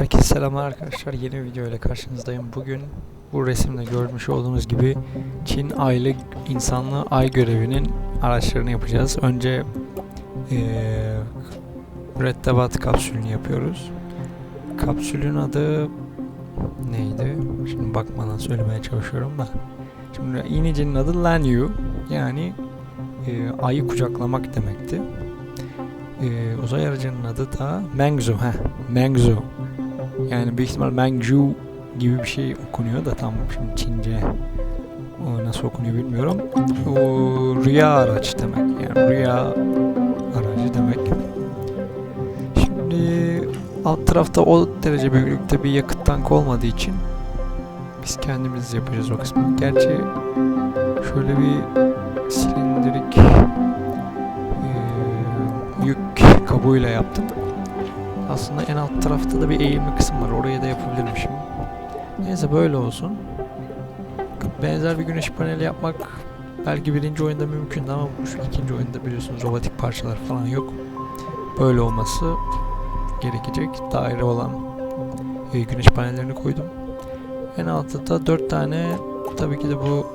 Herkese selamlar arkadaşlar. Yeni bir video ile karşınızdayım. Bugün bu resimde görmüş olduğunuz gibi Çin aylık insanlı ay görevinin araçlarını yapacağız. Önce eee mürettebat kapsülünü yapıyoruz. Kapsülün adı neydi? Şimdi bakmadan söylemeye çalışıyorum da. Şimdi inicinin adı Lanyu yani eee, ayı kucaklamak demekti. Eee, uzay aracının adı da Mengzu. Heh, Mengzu. Yani büyük ihtimal Mengju gibi bir şey okunuyor da tam şimdi Çince o nasıl okunuyor bilmiyorum. O rüya araç demek. Yani rüya aracı demek. Şimdi alt tarafta o derece büyüklükte bir yakıt tankı olmadığı için biz kendimiz yapacağız o kısmı. Gerçi şöyle bir silindirik eee, yük kabuğuyla yaptım. Aslında en alt tarafta da bir eğimli kısım var. Oraya da yapabilirim şimdi. Neyse böyle olsun. Benzer bir güneş paneli yapmak belki birinci oyunda mümkündü ama şu ikinci oyunda biliyorsunuz robotik parçalar falan yok. Böyle olması gerekecek. Daire olan e, güneş panellerini koydum. En altta da dört tane tabii ki de bu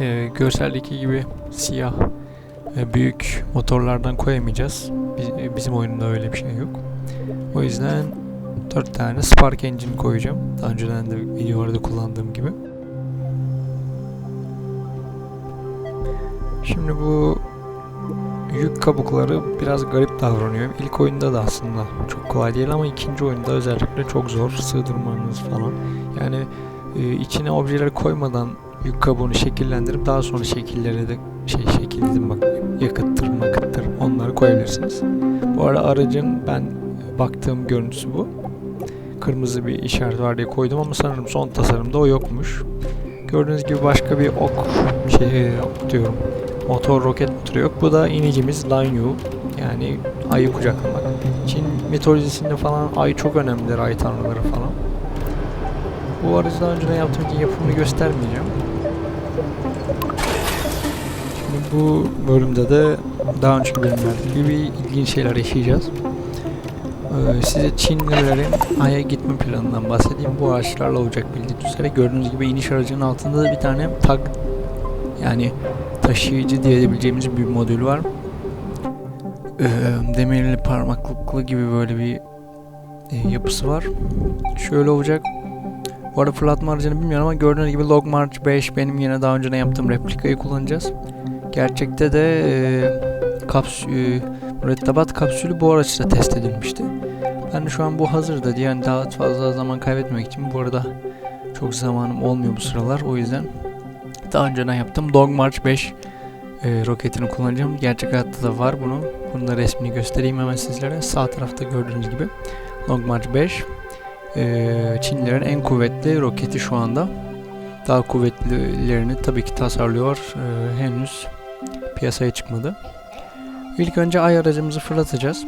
e, görseldeki gibi siyah e, büyük motorlardan koyamayacağız. Biz- e, bizim oyunda öyle bir şey yok. O yüzden 4 tane Spark Engine koyacağım. Daha önceden de videolarda kullandığım gibi. Şimdi bu yük kabukları biraz garip davranıyor. İlk oyunda da aslında çok kolay değil ama ikinci oyunda özellikle çok zor sığdırmanız falan. Yani e, içine objeleri koymadan yük kabuğunu şekillendirip daha sonra şekilleri de şey şekil dedim bak yakıttır makıttır onları koyabilirsiniz. Bu arada aracın ben baktığım görüntüsü bu. Kırmızı bir işaret var diye koydum ama sanırım son tasarımda o yokmuş. Gördüğünüz gibi başka bir ok şey diyorum. Motor roket motoru yok. Bu da inicimiz Lanyu. Yani ayı kucaklamak. Çin mitolojisinde falan ay çok önemlidir. Ay tanrıları falan. Bu aracı daha önceden yaptığım için yapımını göstermeyeceğim. Şimdi bu bölümde de daha önceki bölümlerdeki gibi ilginç şeyler yaşayacağız. Ee, size Çinlilerin Ay'a gitme planından bahsedeyim. Bu araçlarla olacak bildiğiniz üzere. Gördüğünüz gibi iniş aracının altında da bir tane tag yani taşıyıcı diyebileceğimiz bir modül var. Ee, demirli parmaklıklı gibi böyle bir e, yapısı var. Şöyle olacak. Bu arada fırlatma aracını bilmiyorum ama gördüğünüz gibi Long March 5 benim yine daha önceden yaptığım replikayı kullanacağız. Gerçekte de e, kaps e, mürettebat kapsülü bu araçla test edilmişti. Ben de şu an bu hazırda yani daha fazla zaman kaybetmemek için bu arada çok zamanım olmuyor bu sıralar o yüzden daha önceden yaptım Long March 5 e, roketini kullanacağım. Gerçek hayatta da var bunu. Bunun da resmini göstereyim hemen sizlere. Sağ tarafta gördüğünüz gibi Long March 5 e, Çinlilerin en kuvvetli roketi şu anda. Daha kuvvetlilerini tabii ki tasarlıyor. E, henüz piyasaya çıkmadı. İlk önce ay aracımızı fırlatacağız.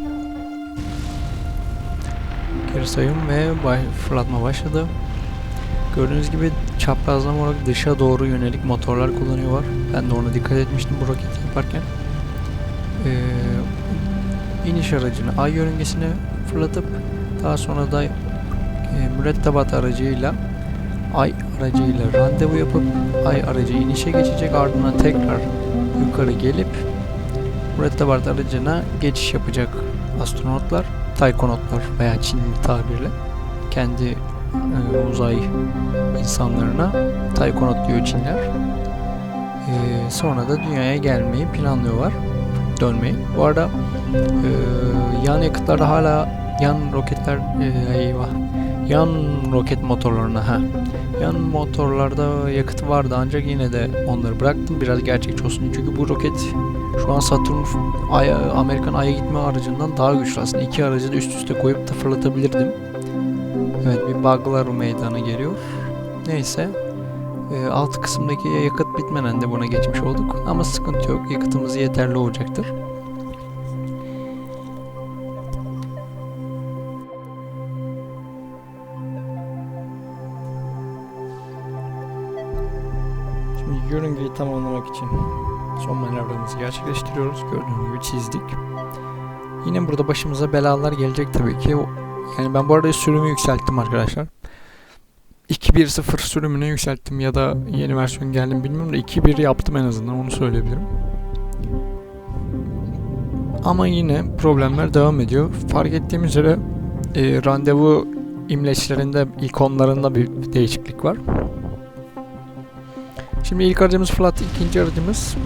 Geri sayım ve bay fırlatma başladı. Gördüğünüz gibi çaprazlama olarak dışa doğru yönelik motorlar kullanıyorlar. Ben de ona dikkat etmiştim bu roketi yaparken. Ee, iniş aracını ay yörüngesine fırlatıp daha sonra da e, mürettebat aracıyla ay aracıyla randevu yapıp ay aracı inişe geçecek ardından tekrar yukarı gelip mürettebat aracına geçiş yapacak astronotlar, taykonotlar veya Çinli tabirle kendi e, uzay insanlarına taykonot diyor Çinler. E, sonra da dünyaya gelmeyi planlıyorlar. Dönmeyi. Bu arada e, yan yakıtlarda hala yan roketler e, eyvah yan roket motorlarına ha yan motorlarda yakıt vardı ancak yine de onları bıraktım biraz gerçekçi olsun çünkü bu roket şu an Saturn Ay, Amerikan Ay'a gitme aracından daha güçlü aslında iki aracı da üst üste koyup da fırlatabilirdim Evet bir bug'lar meydana geliyor. Neyse. E, alt kısımdaki yakıt bitmeden de buna geçmiş olduk. Ama sıkıntı yok. Yakıtımız yeterli olacaktır. Şimdi yörüngeyi tamamlamak için son manevramızı gerçekleştiriyoruz. Gördüğünüz gibi çizdik. Yine burada başımıza belalar gelecek tabii ki. Yani ben bu arada sürümü yükselttim arkadaşlar. 2.1.0 sürümünü yükselttim ya da yeni versiyon geldi mi bilmiyorum da 2.1 yaptım en azından onu söyleyebilirim. Ama yine problemler devam ediyor. Fark ettiğim üzere e, randevu imleçlerinde ikonlarında bir değişiklik var. Şimdi ilk aracımız Flat, ikinci aracımız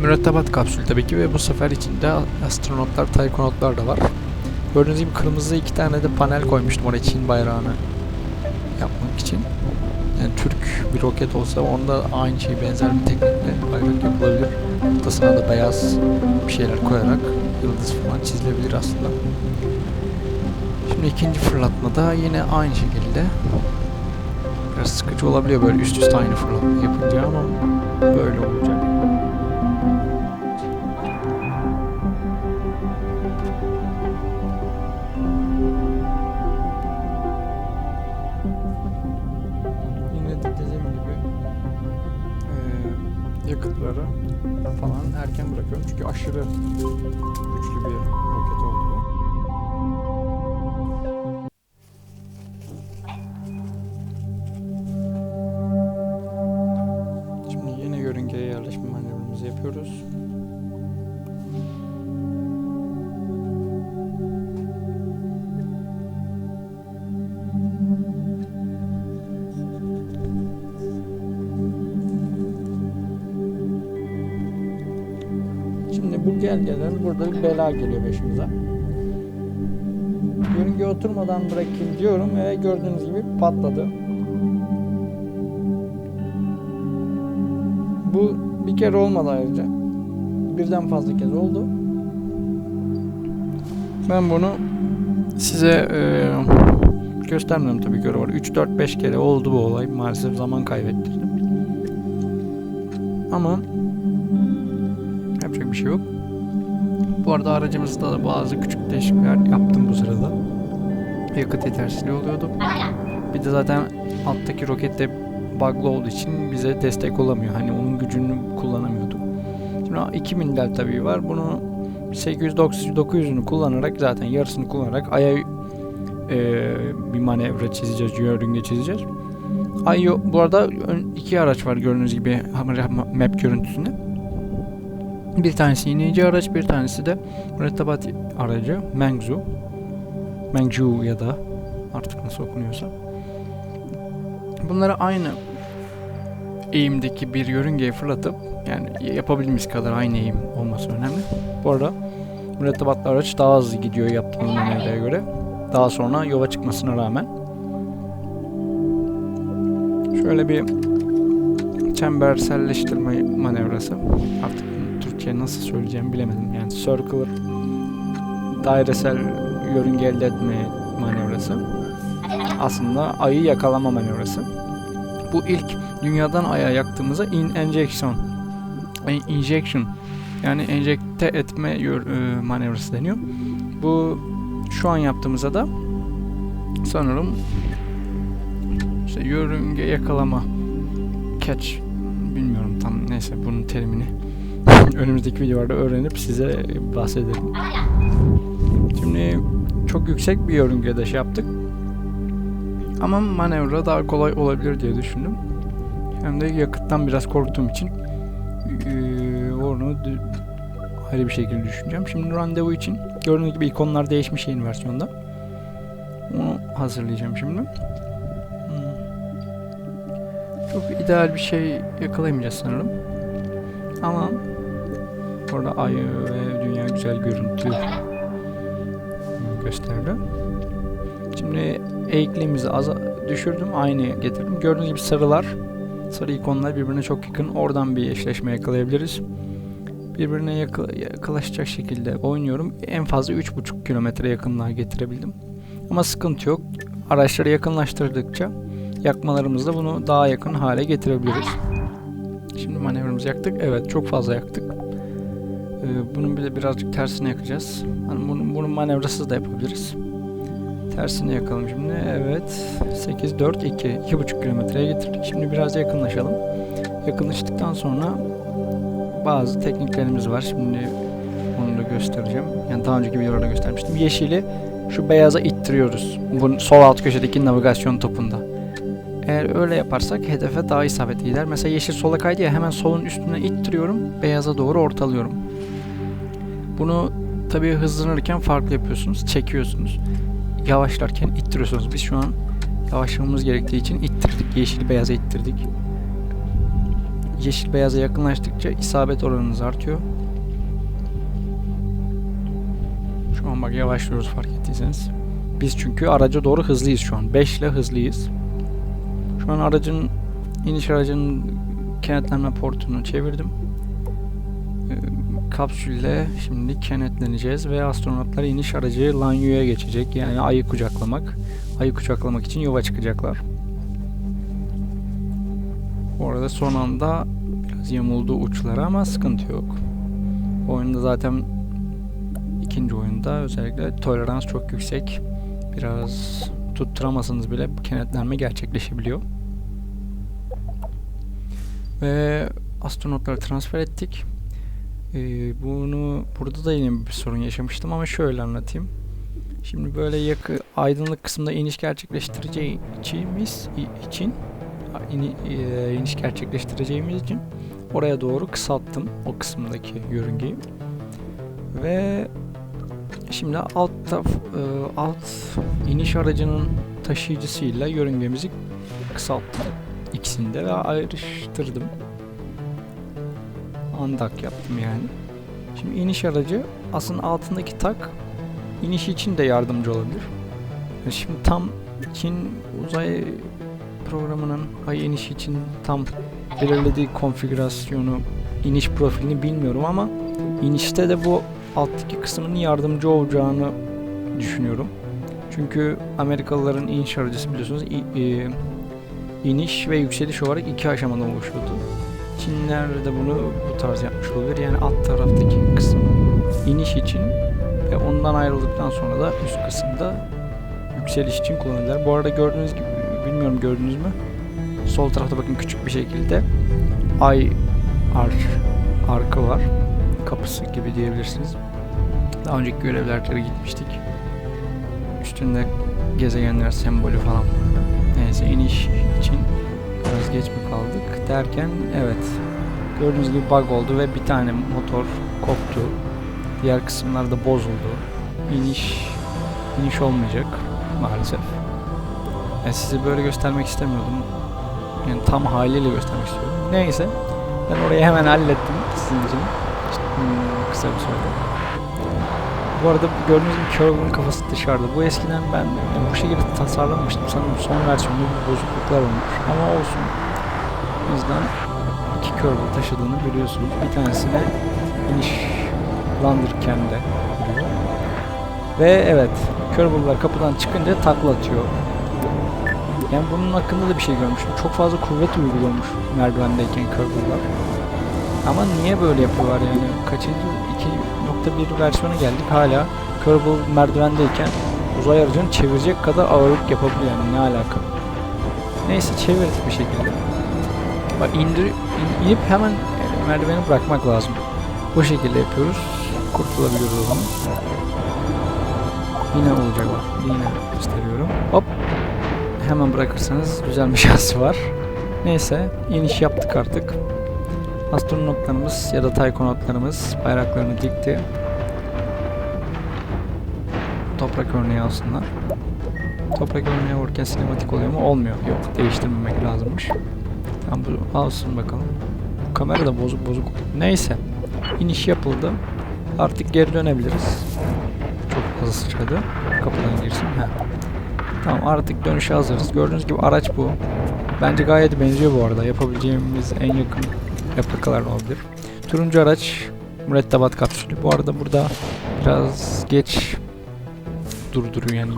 mürettebat kapsülü tabii ki ve bu sefer içinde astronotlar, taykonotlar da var. Gördüğünüz gibi kırmızı iki tane de panel koymuştum oraya Çin bayrağını yapmak için. Yani Türk bir roket olsa onda aynı şey benzer bir teknikle bayrak yapılabilir. Ortasına da beyaz bir şeyler koyarak yıldız falan çizilebilir aslında. Şimdi ikinci fırlatmada yine aynı şekilde biraz sıkıcı olabiliyor böyle üst üste aynı fırlatma yapınca ama böyle olacak. Yine de dediğim gibi yakıtları falan erken bırakıyorum çünkü aşırı güçlü bir Şimdi bu gelgeden burada bir bela geliyor başımıza. Yörüngeye oturmadan bırakayım diyorum ve gördüğünüz gibi patladı. Bu bir kere olmadı ayrıca. Birden fazla kez oldu. Ben bunu size eee göstermiyorum tabii ki var. 3 4 5 kere oldu bu olay. Maalesef zaman kaybettirdim. Ama bir şey yok. Bu arada aracımızda da bazı küçük değişiklikler yaptım bu sırada. Yakıt yetersizliği oluyordu. Bir de zaten alttaki rokette bug'lı olduğu için bize destek olamıyor. Hani onun gücünü kullanamıyorduk. Şimdi 2000 delta V var. Bunu 800-900'ünü kullanarak zaten yarısını kullanarak Ay'a e, bir manevra çizeceğiz, yörünge çizeceğiz. Ay bu arada iki araç var gördüğünüz gibi map görüntüsünde. Bir tanesi iğneci araç, bir tanesi de mürettebat aracı Mengzu. Mengju ya da artık nasıl okunuyorsa. Bunları aynı eğimdeki bir yörüngeye fırlatıp yani yapabildiğimiz kadar aynı eğim olması önemli. Bu arada mürettebatlı araç daha hızlı gidiyor yaptığımız manevraya göre. Daha sonra yola çıkmasına rağmen. Şöyle bir çemberselleştirme manevrası. Artık Türkçe nasıl söyleyeceğimi bilemedim. Yani circular dairesel yörünge elde etme manevrası. Aslında ayı yakalama manevrası. Bu ilk dünyadan aya yaktığımızda in injection in- injection yani enjekte etme e, manevrası deniyor. Bu şu an yaptığımızda da sanırım işte yörünge yakalama catch bilmiyorum tam neyse bunun terimini önümüzdeki videolarda öğrenip size bahsederim. Şimdi çok yüksek bir yörüngede şey yaptık. Ama manevra daha kolay olabilir diye düşündüm. Hem de yakıttan biraz korktuğum için eee, onu ayrı bir şekilde düşüneceğim. Şimdi randevu için gördüğünüz gibi ikonlar değişmiş yeni versiyonda. Onu hazırlayacağım şimdi. Hmm. Çok ideal bir şey yakalayamayacağız sanırım. Ama orada ay ve dünya güzel görüntü gösterdi. Şimdi eğikliğimizi az düşürdüm. Aynı getirdim. Gördüğünüz gibi sarılar, sarı ikonlar birbirine çok yakın. Oradan bir eşleşme yakalayabiliriz. Birbirine yaklaşacak şekilde oynuyorum. En fazla 3,5 kilometre yakınlığa getirebildim. Ama sıkıntı yok. Araçları yakınlaştırdıkça yakmalarımızla bunu daha yakın hale getirebiliriz. Şimdi manevramızı yaktık. Evet çok fazla yaktık. Ee, bunun bir de birazcık tersine yakacağız. Hani bunun, bunun manevrasız da yapabiliriz. Tersine yakalım şimdi. Evet. 8, 4, 2. 2,5 kilometreye getirdik. Şimdi biraz yakınlaşalım. Yakınlaştıktan sonra bazı tekniklerimiz var. Şimdi onu da göstereceğim. Yani daha önceki videolarda göstermiştim. Yeşili şu beyaza ittiriyoruz. Bu sol alt köşedeki navigasyon topunda. Eğer öyle yaparsak hedefe daha isabetli gider. Mesela yeşil sola kaydı ya hemen solun üstüne ittiriyorum. Beyaza doğru ortalıyorum. Bunu tabii hızlanırken farklı yapıyorsunuz. Çekiyorsunuz. Yavaşlarken ittiriyorsunuz. Biz şu an yavaşlamamız gerektiği için ittirdik. Yeşil beyaza ittirdik. Yeşil beyaza yakınlaştıkça isabet oranınız artıyor. Şu an bak yavaşlıyoruz fark ettiyseniz. Biz çünkü araca doğru hızlıyız şu an. 5 ile hızlıyız. Şu an aracın iniş aracının kenetlenme portunu çevirdim. Kapsülle şimdi kenetleneceğiz ve astronotlar iniş aracı Lanyu'ya geçecek. Yani ayı kucaklamak. Ayı kucaklamak için yola çıkacaklar. Bu arada son anda biraz yamuldu uçları ama sıkıntı yok. Bu oyunda zaten ikinci oyunda özellikle tolerans çok yüksek. Biraz tutturamasanız bile bu kenetlenme gerçekleşebiliyor. Ve astronotları transfer ettik. Ee, bunu burada da yine bir sorun yaşamıştım ama şöyle anlatayım. Şimdi böyle yakı aydınlık kısımda iniş gerçekleştireceğimiz için e, iniş gerçekleştireceğimiz için oraya doğru kısalttım o kısımdaki yörüngeyi. Ve şimdi alt taf, e, alt iniş aracının taşıyıcısıyla yörüngemizi kısalttım ikisinde ve ayrıştırdım. Andak yaptım yani. Şimdi iniş aracı aslında altındaki tak iniş için de yardımcı olabilir. Yani Şimdi tam Çin uzay programının ay inişi için tam belirlediği konfigürasyonu, iniş profilini bilmiyorum ama inişte de bu alttaki kısmının yardımcı olacağını düşünüyorum. Çünkü Amerikalıların iniş aracısı biliyorsunuz e, iniş ve yükseliş olarak iki aşamadan oluşuyordu. Çinliler de bunu bu tarz yapmış olabilir. Yani alt taraftaki kısım iniş için ve ondan ayrıldıktan sonra da üst kısımda yükseliş için kullanırlar. Bu arada gördüğünüz gibi bilmiyorum gördünüz mü? Sol tarafta bakın küçük bir şekilde ay ark arkı var. Kapısı gibi diyebilirsiniz. Daha önceki görevlerde gitmiştik. Üstünde gezegenler sembolü falan. Neyse iniş için biraz geç mi kaldık derken evet gördüğünüz gibi bug oldu ve bir tane motor koptu. Diğer kısımlar da bozuldu. İniş iniş olmayacak maalesef. Yani size böyle göstermek istemiyordum. Yani tam haliyle göstermek istiyorum. Neyse. Ben orayı hemen hallettim sizin için. İşte, hmm, kısa bir sürede. Bu arada gördüğünüz gibi Kerb'ın kafası dışarıda. Bu eskiden ben yani bu şekilde tasarlamıştım. Sanırım son versiyonda bir bozukluklar olmuş. Ama olsun. O yüzden iki Kerb'ı taşıdığını biliyorsunuz. Bir tanesine iniş lanırken de duruyor. Ve evet, Kerbal'lar kapıdan çıkınca takla atıyor. Yani bunun hakkında da bir şey görmüştüm. Çok fazla kuvvet uyguluyormuş merdivendeyken Kerbal'lar. Ama niye böyle yapıyorlar yani? Kaçıncı 2.1 versiyona geldik hala Kerbal merdivendeyken uzay aracını çevirecek kadar ağırlık yapabiliyor yani ne alaka? Neyse çevirdik bir şekilde. Bak indir, in- inip hemen merdiveni bırakmak lazım. Bu şekilde yapıyoruz. Kurtulabiliyoruz o zaman. Yine olacak bak. Yine gösteriyorum. Hop. Hemen bırakırsanız güzel bir şansı var. Neyse iniş yaptık artık. Astronotlarımız ya da taykonotlarımız bayraklarını dikti. Toprak örneği alsınlar. Toprak örneği vururken sinematik oluyor mu? Olmuyor. Yok değiştirmemek lazımmış. Tamam bu alsın bakalım. Bu kamera da bozuk bozuk. Neyse. İniş yapıldı. Artık geri dönebiliriz. Çok hızlı sıçradı. Kapıdan girsin. Heh. Tamam artık dönüşe hazırız. Gördüğünüz gibi araç bu. Bence gayet benziyor bu arada. Yapabileceğimiz en yakın replikalar olabilir. Turuncu araç mürettebat kapsülü. Bu arada burada biraz geç durduruyor yani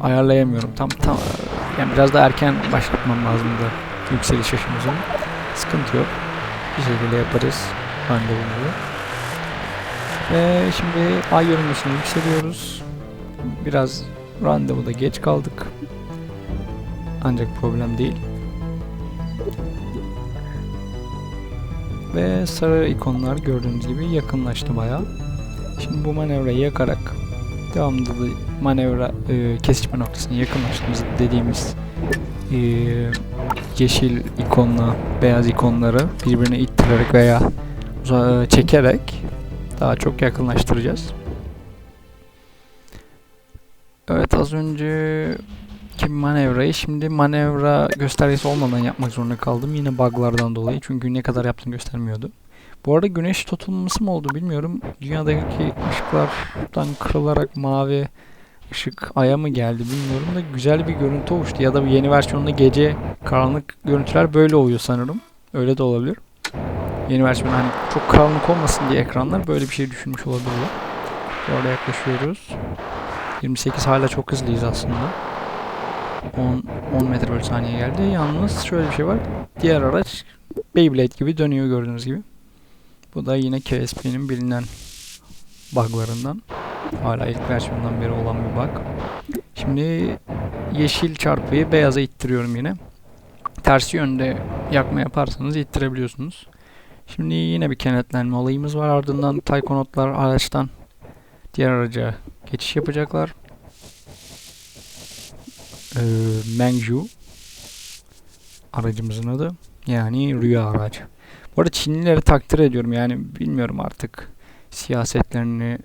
ayarlayamıyorum. Tam tam yani biraz da erken başlatmam lazımdı yükseliş yaşımızın. Sıkıntı yok. Bir şekilde yaparız randevumuzu. Ve şimdi ay yörüngesine yükseliyoruz. Biraz randevuda geç kaldık. Ancak problem değil. Ve sarı ikonlar gördüğünüz gibi yakınlaştı bayağı. Şimdi bu manevrayı yakarak da manevra e, kesişme noktasına yakınlaştığımız dediğimiz e, yeşil ikonla beyaz ikonları birbirine ittirerek veya uza- çekerek daha çok yakınlaştıracağız. Evet az önceki manevrayı şimdi manevra göstergesi olmadan yapmak zorunda kaldım. Yine buglardan dolayı çünkü ne kadar yaptığını göstermiyordu. Bu arada güneş tutulması mı oldu bilmiyorum. Dünyadaki ışıklardan kırılarak mavi ışık aya mı geldi bilmiyorum da güzel bir görüntü oluştu. Ya da yeni versiyonunda gece karanlık görüntüler böyle oluyor sanırım. Öyle de olabilir. Yeni versiyon hani çok karanlık olmasın diye ekranlar böyle bir şey düşünmüş olabilirler. Orada yaklaşıyoruz. 28 hala çok hızlıyız aslında. 10, 10 metre bölü saniye geldi. Yalnız şöyle bir şey var. Diğer araç Beyblade gibi dönüyor gördüğünüz gibi. Bu da yine KSP'nin bilinen buglarından. Hala ilk versiyondan beri olan bir bug. Şimdi yeşil çarpıyı beyaza ittiriyorum yine. Tersi yönde yakma yaparsanız ittirebiliyorsunuz. Şimdi yine bir kenetlenme olayımız var. Ardından taykonotlar araçtan diğer araca geçiş yapacaklar. Ee, Mengju aracımızın adı. Yani rüya aracı. Bu arada Çinlileri takdir ediyorum. Yani bilmiyorum artık siyasetlerini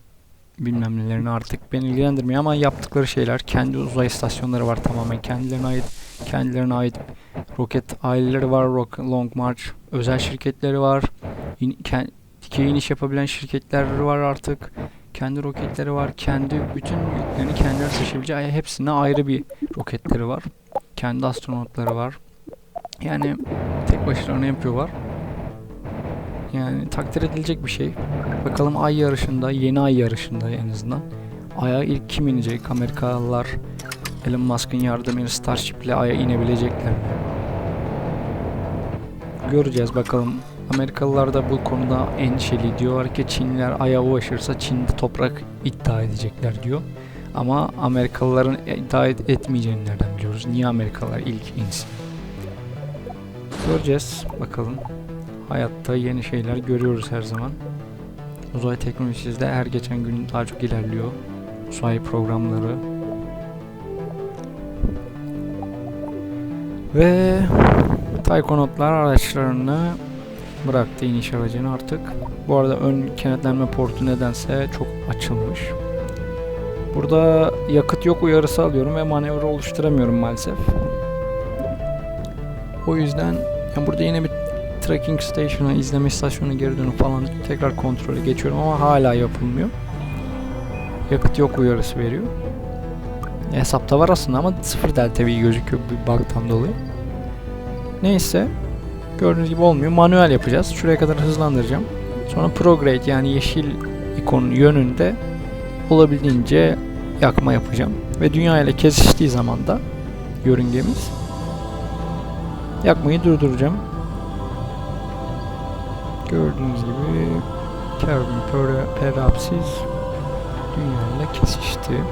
bilmem nelerini artık beni ilgilendirmiyor ama yaptıkları şeyler kendi uzay istasyonları var tamamen kendilerine ait kendilerine ait roket aileleri var Rock, Long March özel şirketleri var in, kend, dikey iniş yapabilen şirketler var artık kendi roketleri var kendi bütün yüklerini kendileri taşıyabileceği hepsine ayrı bir roketleri var kendi astronotları var. Yani tek başlarına yapıyorlar yani takdir edilecek bir şey. Bakalım ay yarışında, yeni ay yarışında en azından. Ay'a ilk kim inecek? Amerikalılar Elon Musk'ın yardımıyla Starship ile Ay'a inebilecekler mi? Göreceğiz bakalım. Amerikalılar da bu konuda endişeli. Diyorlar ki Çinliler Ay'a ulaşırsa Çin'de toprak iddia edecekler diyor. Ama Amerikalıların iddia et- etmeyeceğini nereden biliyoruz? Niye Amerikalılar ilk insin? Göreceğiz bakalım. Hayatta yeni şeyler görüyoruz her zaman. Uzay teknolojisi de her geçen gün daha çok ilerliyor. Uzay programları. Ve Taykonotlar araçlarını bıraktı iniş aracını artık. Bu arada ön kenetlenme portu nedense çok açılmış. Burada yakıt yok uyarısı alıyorum ve manevra oluşturamıyorum maalesef. O yüzden yani burada yine bir tracking station'a, izleme istasyonuna geri dönüp falan tekrar kontrole geçiyorum ama hala yapılmıyor. Yakıt yok uyarısı veriyor. Hesapta var aslında ama sıfır delta V gözüküyor bir bug'dan dolayı. Neyse. Gördüğünüz gibi olmuyor. Manuel yapacağız. Şuraya kadar hızlandıracağım. Sonra prograde yani yeşil ikonun yönünde olabildiğince yakma yapacağım. Ve dünya ile kesiştiği zaman da yörüngemiz yakmayı durduracağım. Gördüğünüz gibi Kelvin per- Perapsiz dünyayla kesişti.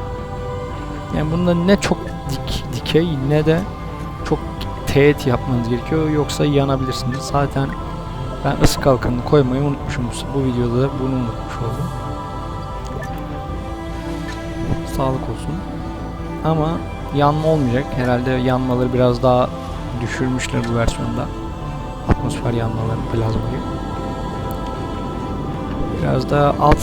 Yani bunda ne çok dik, dikey ne de çok teğet yapmanız gerekiyor yoksa yanabilirsiniz. Zaten ben ısı kalkanını koymayı unutmuşum. Bu videoda da bunu unutmuş oldum. Sağlık olsun. Ama yanma olmayacak. Herhalde yanmaları biraz daha düşürmüşler bu versiyonda. Atmosfer yanmaları plazmayı. Biraz da alt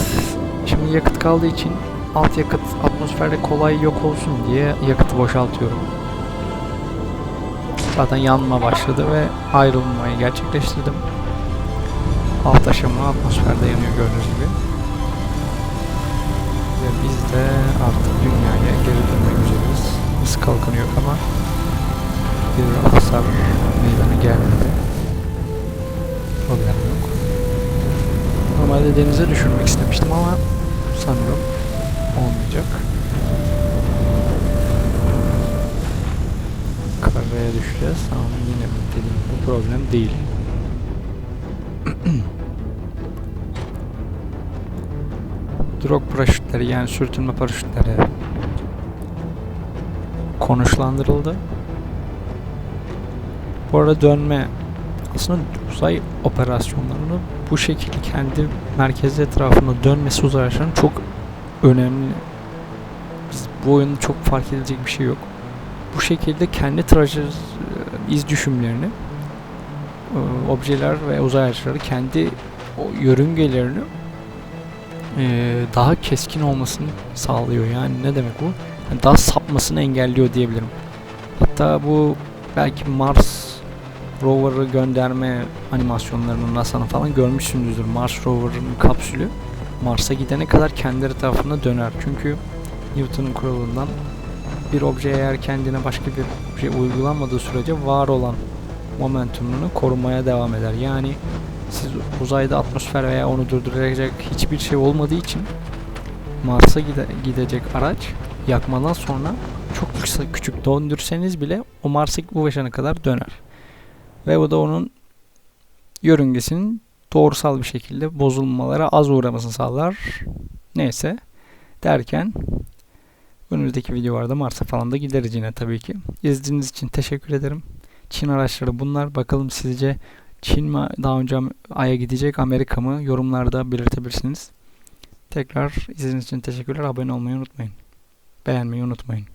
şimdi yakıt kaldığı için alt yakıt atmosferde kolay yok olsun diye yakıtı boşaltıyorum. Zaten yanma başladı ve ayrılmayı gerçekleştirdim. Alt aşama atmosferde yanıyor gördüğünüz gibi. Ve biz de artık dünyaya geri dönmek üzereyiz. Isı kalkanı yok ama bir hasar meydana gelmedi. Problem yok. Normalde denize düşürmek istemiştim ama sanırım olmayacak. Karaya düşeceğiz ama yine dediğim gibi problem değil. Drog paraşütleri yani sürtünme paraşütleri konuşlandırıldı. Bu arada dönme aslında uzay operasyonlarını bu şekilde kendi merkezi etrafında dönmesi uzay araçlarının çok önemli Bu oyunda çok fark edilecek bir şey yok. Bu şekilde kendi treasure e, iz düşümlerini e, objeler ve uzay araçları kendi yörüngelerini e, daha keskin olmasını sağlıyor. Yani ne demek bu? Daha sapmasını engelliyor diyebilirim. Hatta bu belki Mars rover'ı gönderme animasyonlarının NASA'nın falan görmüşsünüzdür. Mars rover'ın kapsülü Mars'a gidene kadar kendi etrafına döner. Çünkü Newton'un kuralından bir obje eğer kendine başka bir obje uygulanmadığı sürece var olan momentumunu korumaya devam eder. Yani siz uzayda atmosfer veya onu durduracak hiçbir şey olmadığı için Mars'a gide- gidecek araç yakmadan sonra çok küçük döndürseniz bile o Mars'a ulaşana kadar döner. Ve bu da onun yörüngesinin doğrusal bir şekilde bozulmalara az uğramasını sağlar. Neyse derken önümüzdeki videolarda Mars'a falan da gideriz yine tabii ki. İzlediğiniz için teşekkür ederim. Çin araçları bunlar. Bakalım sizce Çin mi daha önce Ay'a gidecek Amerika mı? Yorumlarda belirtebilirsiniz. Tekrar izlediğiniz için teşekkürler. Abone olmayı unutmayın. Beğenmeyi unutmayın.